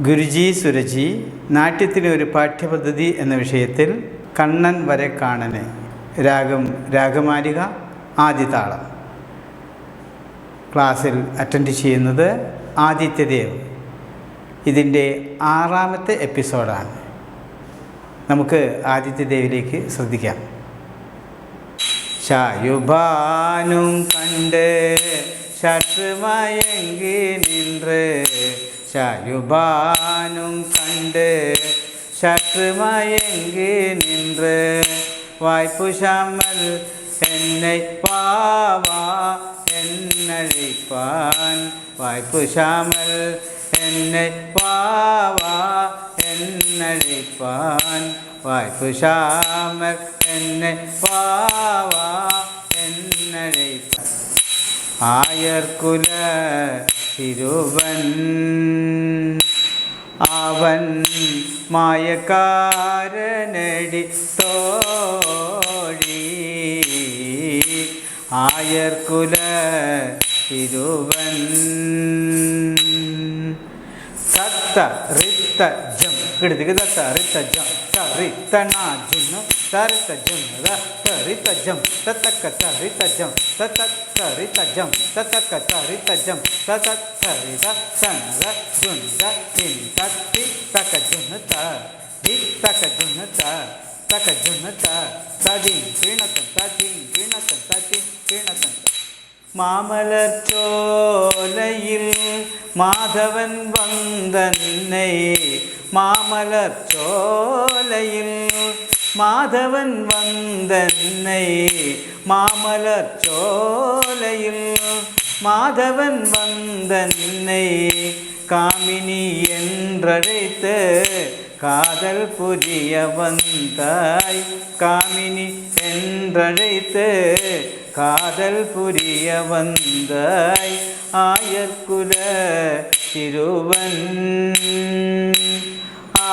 ഗുരുജി സുരജി നാട്യത്തിലെ ഒരു പാഠ്യപദ്ധതി എന്ന വിഷയത്തിൽ കണ്ണൻ വരെ കാണന്. രാഗം രാഗമാലിക ആദിതാളം. ക്ലാസ്സിൽ അറ്റൻഡ് ചെയ്യുന്നത് ആദിത്യദേവ്. ഇതിന്റെ ആറാമത്തെ എപ്പിസോഡാണ്. നമുക്ക് ആദിത്യദേവിലേക്ക് ശ്രദ്ധിക്കാം. ഷായുബാനും കണ്ട് ശത്രുമായെങ്കിൽ നിன்று ஷயுபானும் கண்டு சற்று மயங்கி நின்று வாய்ப்புஷாமல் என்னை பாவா என்னழிப்பான். வாய்ப்புஷாமல் என்னை பாவா என்னழிப்பான். வாய்ப்புஷாமல் என்னை பாவா என்னழிப்பான். ஆயர்குல ശിരുവൻ അവൻ മായക്കാരനടി തോഴി ആയർക്കുല ശിരുവൻ സത്ത ഋത്ത ജ ಗಿಡದಿಗಿದ ತರಿತ ಜಂ ತರಿತ ನಾಜಿನ ತರಿತ ಜಂ ತರಿತ ಜಂ ತತಕ ತರಿತ ಜಂ ತತಕ ತರಿತ ಜಂ ತತಕ ತರಿತ ಜಂ ತತಕ ಸರಿದ ಸನದ ಜುಂದ ತಿಂತ ತಿ ತಕ ಜುನ ತ ದಿ ತಕ ಜುನ ತ ತಕ ಜುನ ತ ததி கிணத்தம் ததி கிணத்தம் ததி கிணத்தம் மாமலர் சோலையில் மாதவன் வந்த நின்னை மாமலர் சோலையில் மாதவன் வந்தன்னை. மாமலர் சோலையில் மாதவன் வந்தன்னை. காமினி என்றழைத்த காதல் புரிய வந்தாய். காமினி என்றழைத்து காதல் புரிய வந்தாய். ஆயர்குல சிறுவன்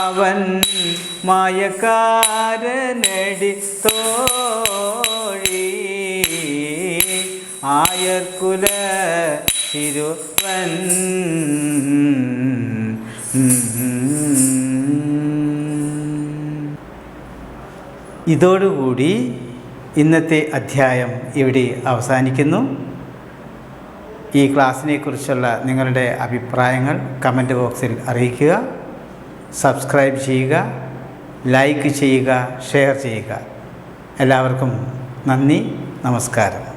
അവൻ മായക്കാരനടി തോഴി. ആയർക്കുല തിരുവൻ ഇതോടുകൂടി ഇന്നത്തെ അധ്യായം ഇവിടെ അവസാനിക്കുന്നു. ഈ ക്ലാസ്സിനെക്കുറിച്ചുള്ള നിങ്ങളുടെ അഭിപ്രായങ്ങൾ കമന്റ് ബോക്സിൽ അറിയിക്കുക. സബ്സ്ക്രൈബ് ചെയ്യുക ലൈക്ക് ചെയ്യുക ഷെയർ ചെയ്യുക. എല്ലാവർക്കും നന്ദി നമസ്കാരം.